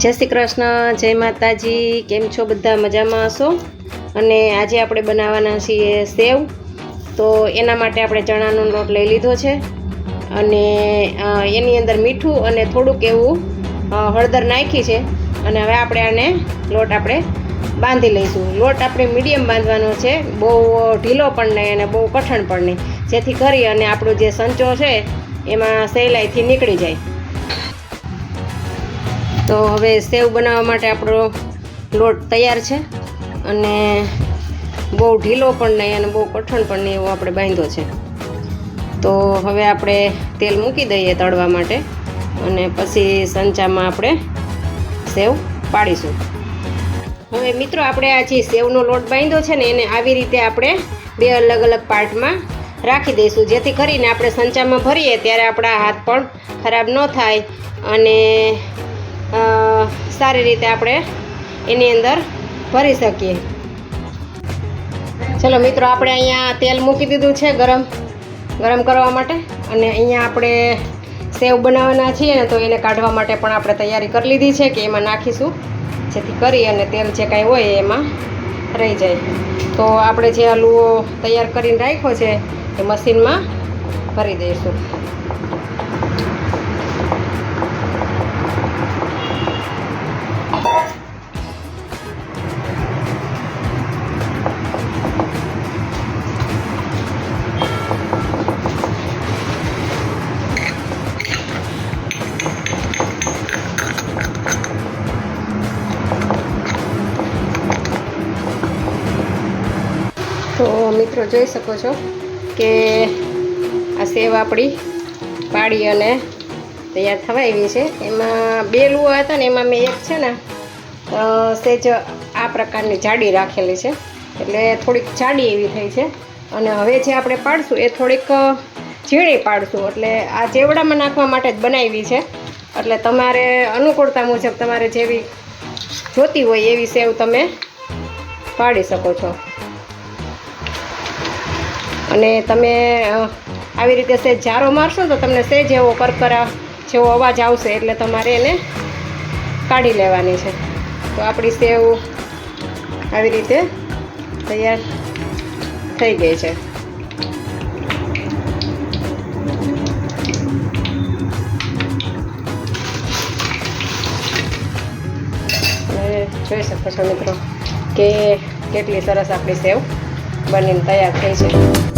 જય શ્રી કૃષ્ણ, જય માતાજી, કેમ છો બધા? મજામાં હશો? અને આજે આપણે બનાવવાના છીએ સેવ. તો એના માટે આપણે ચણાનો લોટ લઈ લીધો છે. અને એની અંદર મીઠું અને થોડુંક એવું હળદર નાખી છે. અને હવે આપણે આને લોટ આપણે બાંધી લઈશું. લોટ આપણે મીડિયમ બાંધવાનો છે. બહુ ઢીલો પણ નહીં અને બહુ કઠણ પણ નહીં. જેથી કરી અને આપણો જે સંચો છે, એમાં સહેલાઈથી નીકળી જાય. તો હવે સેવ બનાવવા માટે આપણો લોટ તૈયાર છે અને બહુ ઢીલો પણ નહીં અને બહુ કઠણ પણ નહીં એવો આપણે બાંધ્યો છે. તો હવે આપણે તેલ મૂકી દઈએ તળવા માટે અને પછી સંચામાં આપણે સેવ પાડીશું. હવે મિત્રો આપણે આ જે સેવનો લોટ બાંધ્યો છે ને એને આવી રીતે આપણે બે અલગ અલગ પાર્ટમાં રાખી દઈશું. જેથી કરીને આપણે સંચામાં ભરીએ ત્યારે આપણા હાથ પણ ખરાબ ન થાય અને સારી રીતે આપણે એની અંદર ભરી શકીએ. ચલો મિત્રો, આપણે અહીંયા તેલ મૂકી દીધું છે ગરમ ગરમ કરવા માટે. અને અહીંયા આપણે સેવ બનાવવાના છીએ ને તો એને કાઢવા માટે પણ આપણે તૈયારી કરી લીધી છે કે એમાં નાખીશું. જેથી કરી અને તેલ જે કાંઈ હોય એમાં રહી જાય. તો આપણે જે આ લુઓ તૈયાર કરીને રાખ્યો છે એ મશીનમાં ભરી દઈશું. તો મિત્રો જોઈ શકો છો કે આ સેવ આપણી પાડી અને તૈયાર થવા આવી છે. એમાં બે લુવા હતા ને એમાં મેં એક છે ને સેજ આ પ્રકારની જાડી રાખેલી છે. એટલે થોડીક જાડી એવી થઈ છે. અને હવે જે આપણે પાડશું એ થોડીક ઝીણી પાડશું. એટલે આ ચેવડામાં નાખવા માટે જ બનાવી છે. એટલે તમારે અનુકૂળતા મુજબ તમારે જેવી જોતી હોય એવી સેવ તમે પાડી શકો છો. અને તમે આવી રીતે સેજ ઝારો મારશો તો તમને સેજ એવો કરકરા જેવો અવાજ આવશે એટલે તમારે એને કાઢી લેવાની છે. તો આપણી સેવ આવી રીતે તૈયાર થઈ ગઈ છે. જોઈ શકો છો મિત્રો કે કેટલી સરસ આપણી સેવ બનીને તૈયાર થઈ છે.